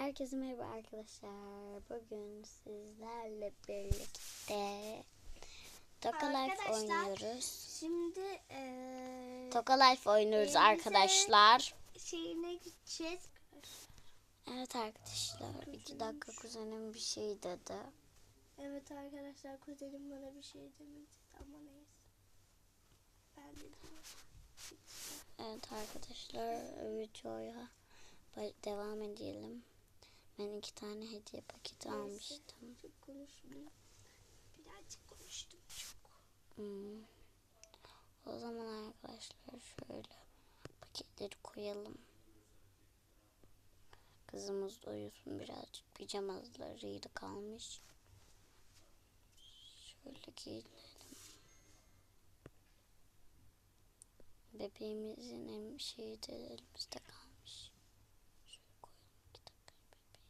Herkese merhaba arkadaşlar. Bugün sizlerle birlikte Toka Life oynuyoruz. Şimdi eee Toka Life oynuyoruz arkadaşlar. şeyine gideceğiz. Evet arkadaşlar. iki dakika kuzenim bir şey dedi. Evet arkadaşlar kuzenim bana bir şey demedi ama neyse. Ben de Evet arkadaşlar videoya devam edelim. Ben iki tane hediye paketi almıştım. çok konuşmayayım. Birazcık konuştum çok. Hmm. O zaman arkadaşlar şöyle paketleri koyalım. Kızımız da uyusun birazcık pijamalarıyla kalmış. Şöyle giyinelim. Bebeğimizin şeyi de elimizde kalmış. Şöyle koyalım iki dakika bebeği.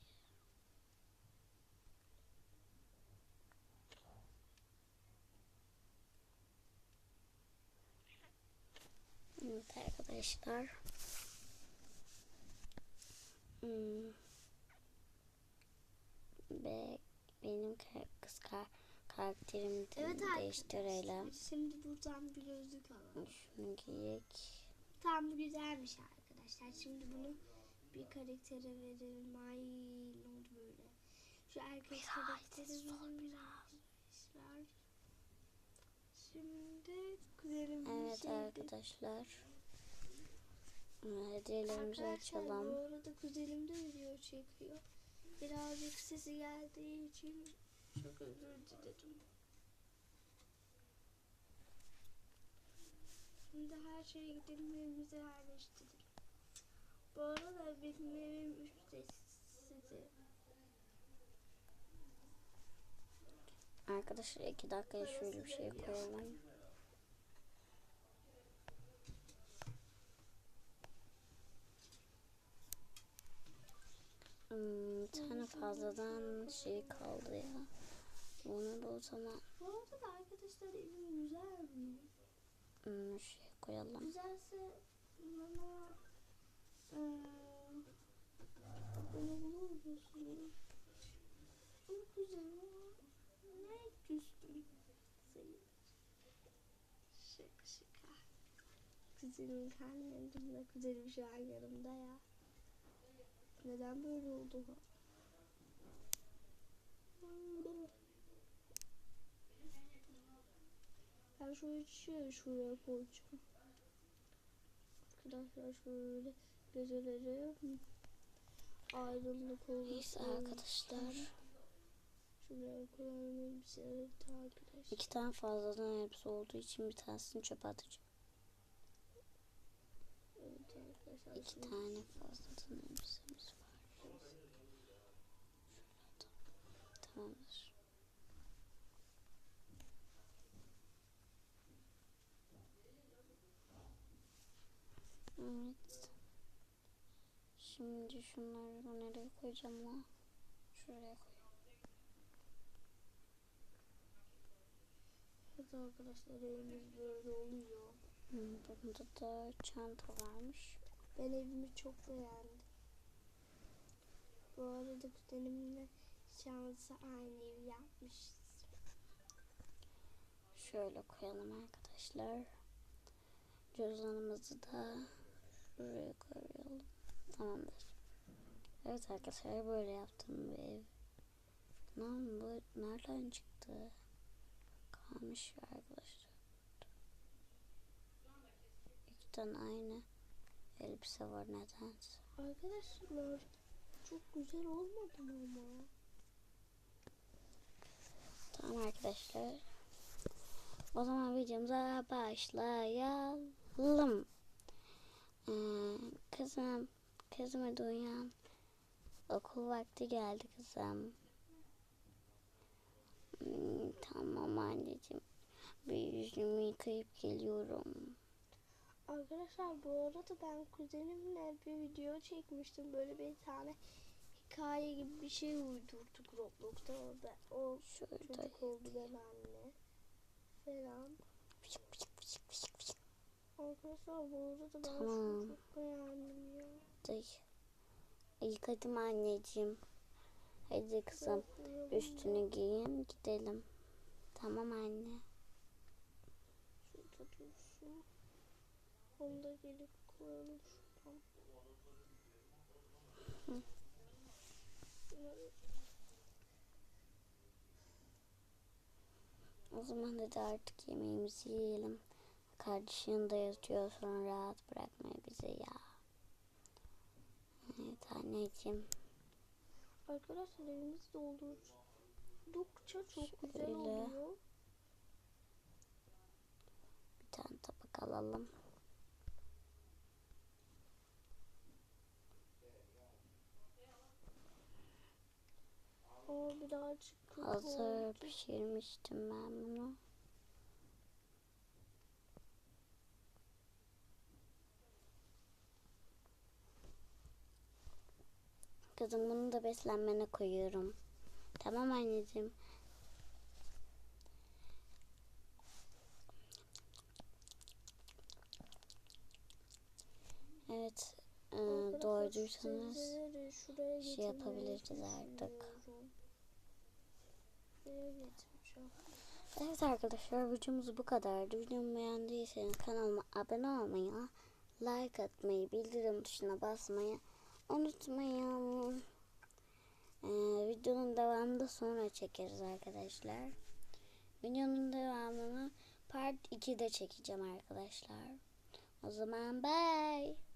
Evet arkadaşlar. Hmm. Ve benim kız kar karakterimi Evet değiştirelim. arkadaşlar şimdi buradan bir gözlük alalım. Şunu giyek. Tam güzelmiş arkadaşlar. Şimdi bunu bir karaktere verelim. Ay ne oldu böyle? Şu erkek karakteri arkadaşlar. Şimdi kuzenim bir Evet şey arkadaşlar. Hediyelerimizi Arkadaşlar bu açalım. arada kuzenim de video çekiyor. Birazcık sesi geldiği için çok özür dilerim. Şimdi her şeye gidelim evimize yerleştirelim. Bu arada benim evim ücretsiz. Arkadaşlar iki dakikaya şöyle bir şey koyalım. Hmm, tane fazladan şey kaldı ya. Bunu da o zaman Bu arada da arkadaşlar evim güzel mi? hmm, şey koyalım. Güzelse bana eee bunu bulur musunuz? Çok güzel ama ne küstüm. Şaka şaka. Kuzenim kendimle kuzenim şu an yanımda ya. Neden böyle oldu? Ben şu içi şuraya koyacağım. Arkadaşlar şöyle geceleri aydınlık olur. Neyse arkadaşlar. Şuraya koyalım elbiseleri arkadaşlar. İki tane fazladan elbise olduğu için bir tanesini çöpe atacağım. Evet arkadaşlar. İki tane fazladan elbisemiz var. Tamamdır. Evet. Şimdi şunları nereye koyacağım la? Şuraya koy. Evet arkadaşlar evimiz böyle oluyor. Hmm, Bunda da çanta varmış. Ben evimi çok beğendim. Bu arada kuzenimle şansı aynı evi yapmışız. Şöyle koyalım arkadaşlar. Cüzdanımızı da şuraya koyalım. Tamamdır. Evet arkadaşlar böyle yaptım bir ev. Lan bu nereden çıktı? Kalmış arkadaşlar. İki tane aynı elbise var nedense. Arkadaşlar çok güzel olmadı mı ama? Tamam arkadaşlar. O zaman videomuza başlayalım. Ee, kızım, kızım hadi uyan. Okul vakti geldi kızım. Hmm, tamam anneciğim. Bir yüzümü yıkayıp geliyorum. Arkadaşlar bu arada ben kuzenimle bir video çekmiştim. Böyle bir tane hikaye gibi bir şey uydurduk Roblox'ta. O, ben, o Şöyle çocuk oldu ben anne. Falan. Arkadaşlar bu arada ben Tamam. şunu çok beğendim ya. Day. Yıkadım anneciğim. Hadi kızım üstünü giyin gidelim. Tamam anne. Şurada dursun. Onu da gelip koyalım şuradan. O zaman hadi artık yemeğimizi yiyelim. Kardeşin de yatıyor sonra rahat bırakmıyor bizi ya. Evet anneciğim. Arkadaşlar evimiz doldurdukça çok güzel Şöyle. oluyor. Bir tane tabak alalım. Ama birazcık kötü Hazır oldu. pişirmiştim ben bunu. Kızım bunu da beslenmene koyuyorum. Tamam anneciğim. Evet. e, şuraya şey yapabiliriz artık. Evet arkadaşlar videomuz bu kadardı. Videomu beğendiyseniz kanalıma abone olmayı, like atmayı, bildirim tuşuna basmayı unutmayın. Ee, videonun devamını sonra çekeriz arkadaşlar. Videonun devamını part 2'de çekeceğim arkadaşlar. O zaman bye.